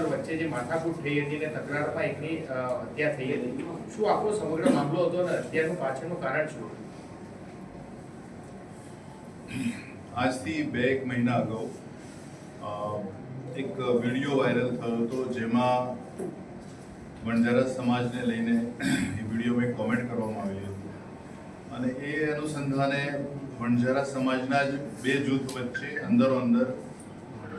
કોમના વચ્ચે જે માથાકૂટ થઈ હતી અને તકરારમાં એકની હત્યા થઈ હતી. શું આખો સમગ્ર મામલો હતો અને હત્યાનું પાછળનું કારણ શું આજથી બે એક મહિના અગાઉ એક વીડિયો વાયરલ થયો હતો જેમાં વણઝારા સમાજને લઈને એ વિડીયોમાં કોમેન્ટ કરવામાં આવેલી હતી. અને એ અનુસંધાને વણજારા સમાજના જ બે જૂથ વચ્ચે અંદરો અંદર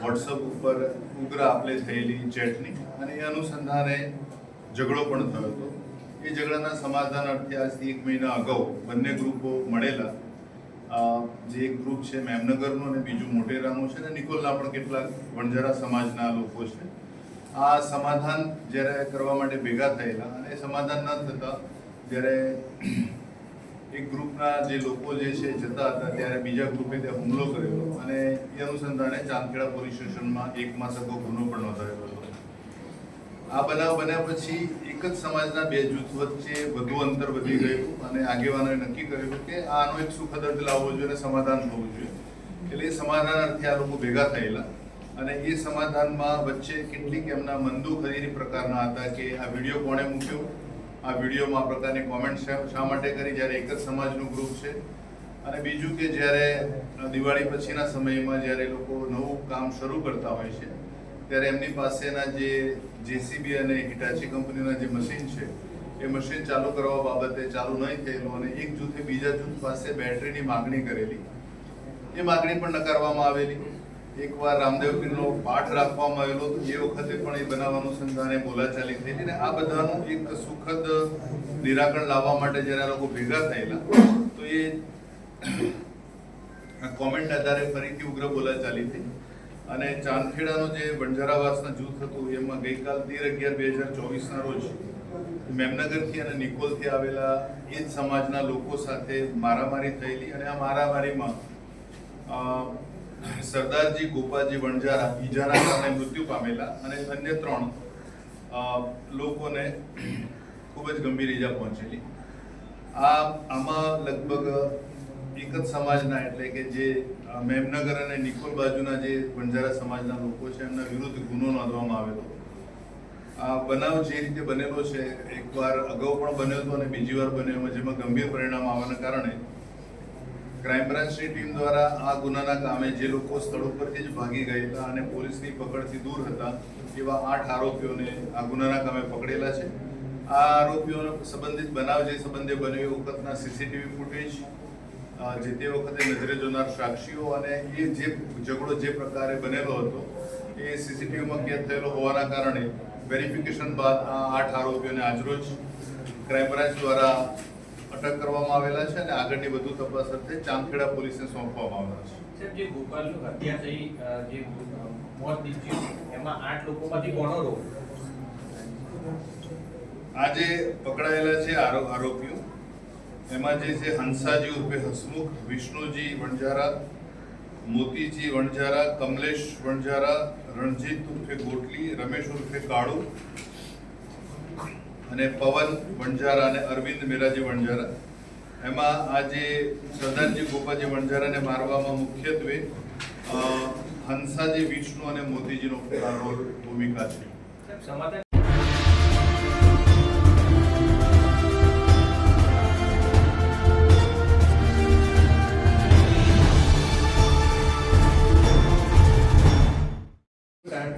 વોટ્સઅપ ઉપર ઉગ્ર આપલે થયેલી ચેટની અને એ અનુસંધાને ઝઘડો પણ થયો હતો. એ ઝઘડાના સમાધાન અર્થે આજથી એક મહિના અગાઉ બંને ગ્રુપો મળેલા. જે એક ગ્રુપ છે મેમનગરનું અને બીજું મોટેરાનું છે અને નિકોલના પણ કેટલાક વણઝારા સમાજના લોકો છે. આ સમાધાન જ્યારે કરવા માટે ભેગા થયેલા અને સમાધાન ન થતા જ્યારે એક ગ્રુપના જે લોકો જે છે જતા હતા, ત્યારે બીજા ગ્રુપે ત્યાં હુમલો કર્યો અને એ અનુસંધાને ચાંદખેડા પોલીસ સ્ટેશનમાં એક માસકો ગુનો પણ નોંધાયો હતો. આ બનાવ બન્યા પછી એક જ સમાજના બે જૂથ વચ્ચે વધુ અંતર વધી ગયું અને આગેવાનોએ નક્કી કર્યું કે આનો એક સુખદ અર્થ લાવવો જોઈએ અને સમાધાન થવું જોઈએ. એટલે એ સમાધાન અર્થે આ લોકો ભેગા થયેલા અને એ સમાધાનમાં વચ્ચે કેટલીક એમના મંદુ ખરીદી પ્રકારના હતા કે આ વીડિયો કોણે મૂક્યો આ વિડીયોમાં પ્રકારની કોમેન્ટ શા માટે કરી? જ્યારે એક જ સમાજનું ગ્રુપ છે. અને બીજું કે જ્યારે દિવાળી પછીના સમયમાં જ્યારે લોકો નવું કામ શરૂ કરતા હોય છે, ત્યારે એમની પાસેના જે જેસીબી અને હિટાચી કંપનીના જે મશીન છે, એ મશીન ચાલુ કરવા બાબતે ચાલુ નહીં થયેલું અને એક જૂથે બીજા જૂથ પાસે બેટરીની માગણી કરેલી. એ માગણી પણ નકારવામાં આવેલી. એકવાર રામદેવ પીરનો પાઠ રાખવામાં આવેલો તો એ વખતે પણ એ બનાવવાનું સંધાને બોલાચાલી થઈ હતી ને આ બધાનું એક સુખદ નિરાકરણ લાવવા માટે જ્યારે લોકો ભેગા થયેલા, તો એ કોમેન્ટ આધારે ફરીથી ઉગ્ર બોલાચાલી થઈ. અને ચાંદખેડાનું જે બંજારાવાસના જૂથ હતું, એમાં ગઈકાલ તેર અગિયાર બે હજાર ચોવીસના રોજ મેમનગરથી અને નિકોલથી આવેલા એ જ સમાજના લોકો સાથે મારામારી થયેલી અને આ મારામારીમાં સરદારજી, ગોપાલજી વણજારા ઈજાના કારણે મૃત્યુ પામેલા અને અન્ય ત્રણ લોકોને ખૂબ જ ગંભીર ઈજા પહોંચેલી. આ આમાં લગભગ એક જ સમાજના એટલે કે જે મેમનગર અને નિકોલ બાજુના જે વણજારા સમાજના લોકો છે, એમના વિરુદ્ધ ગુનો નોંધવામાં આવેલો. આ બનાવ જે રીતે બનેલો છે એકવાર અગાઉ પણ બન્યો હતો અને બીજી વાર બન્યો જેમાં ગંભીર પરિણામ આવવાના કારણે ક્રાઇમ બ્રાન્ચની ટીમ દ્વારા આ ગુનાના કામે જે લોકો સ્થળ ઉપરથી જ ભાગી ગયેલા અને પોલીસની પકડથી દૂર હતા, એવા આઠ આરોપીઓને આ ગુનાના કામે પકડેલા છે. આ આરોપીઓનો સંબંધિત બનાવ જે સંબંધે બન્યો એ વખતના સીસીટીવી ફૂટેજ જે તે વખતે નજરે જોનાર સાક્ષીઓ અને એ જે ઝઘડો જે પ્રકારે બનેલો હતો, એ સીસીટીવીમાં કેદ થયેલો હોવાના કારણે વેરિફિકેશન બાદ આ આઠ આરોપીઓને આજરોજ ક્રાઇમ બ્રાન્ચ દ્વારા અટક કરવામાં આવેલા છે અને આગળની વધુ તપાસ અર્થે ચાંદખેડા પોલીસને સોંપવામાં આવેલા છે. સાહેબ જે ગોપાલનું હત્યા થઈ જે મોત નીપજ્યું એમાં આઠ લોકોમાંથી કોનો આજે પકડાયેલા છે આરો- આરોપીઓ. એમાં જે છે હંસાજી ઉર્ફે હસમુખ વિષ્ણુજી વણઝારા મોતીજી વણઝારા કમલેશ વણઝારા રણજીત ઉર્ફે ગોટલી રમેશ ઉર્ફે કાળુ અને પવન વણજારા અને અરવિંદ મેરાજી વણજારા એમાં આજે સરદારજી ગોપાજી વણઝારાને મારવામાં મુખ્યત્વે હંસાજી, વિષ્ણુ અને મોતીજીનો રોલ, ભૂમિકા છે.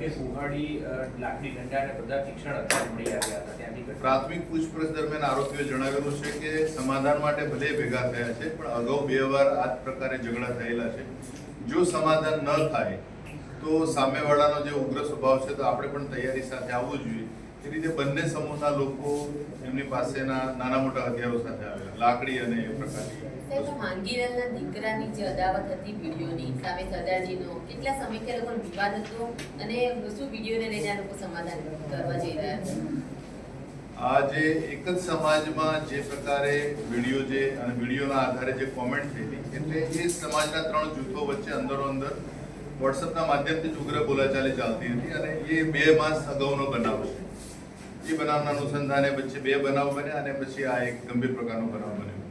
કે કુહાડી અ, લાકડી બધા શિક્ષણ અત્યારે મળી આવ્યા હતા ત્યાંથી પ્રાથમિક પૂછપરછ દરમિયાન આરોપીઓ જણાવેલું છે કે સમાધાન માટે ભલે ભેગા થયા છે પણ અગાઉ બે વાર આ પ્રકારે ઝઘડા થયેલા છે. જો સમાધાન ન થાય તો સામેવાળાનો જે ઉગ્ર સ્વભાવ છે તો આપણે પણ તૈયારી સાથે આવવું જોઈએ. એ રીતે બંને સમૂહના લોકો એમની પાસેના નાના મોટા હથિયારો સાથે આવેલા લાકડી અને એ પ્રકારની. માંગીલાલના દીકરાની જે અદાવત હતી વિડીયોની સામે સરદારજીનો કેટલા સમયથી આ વિવાદ હતો અને શું વિડીયોને લઈને આ લોકો સમાધાન કરવા જઈ રહ્યા છે? આ જે એક જ સમાજમાં જે પ્રકારે વીડિયો જે અને વિડીયોના આધારે જે કોમેન્ટ થયેલી એટલે એ સમાજના ત્રણ જૂથો વચ્ચે અંદરો અંદર વોટ્સઅપના માધ્યમથી જ ઉગ્ર બોલાચાલી ચાલતી હતી અને એ બે માસ અગાઉનો બનાવ છે. એ બનાવના અનુસંધાને પછી બે બનાવ બન્યા અને પછી આ એક ગંભીર પ્રકારનો બનાવ બન્યો.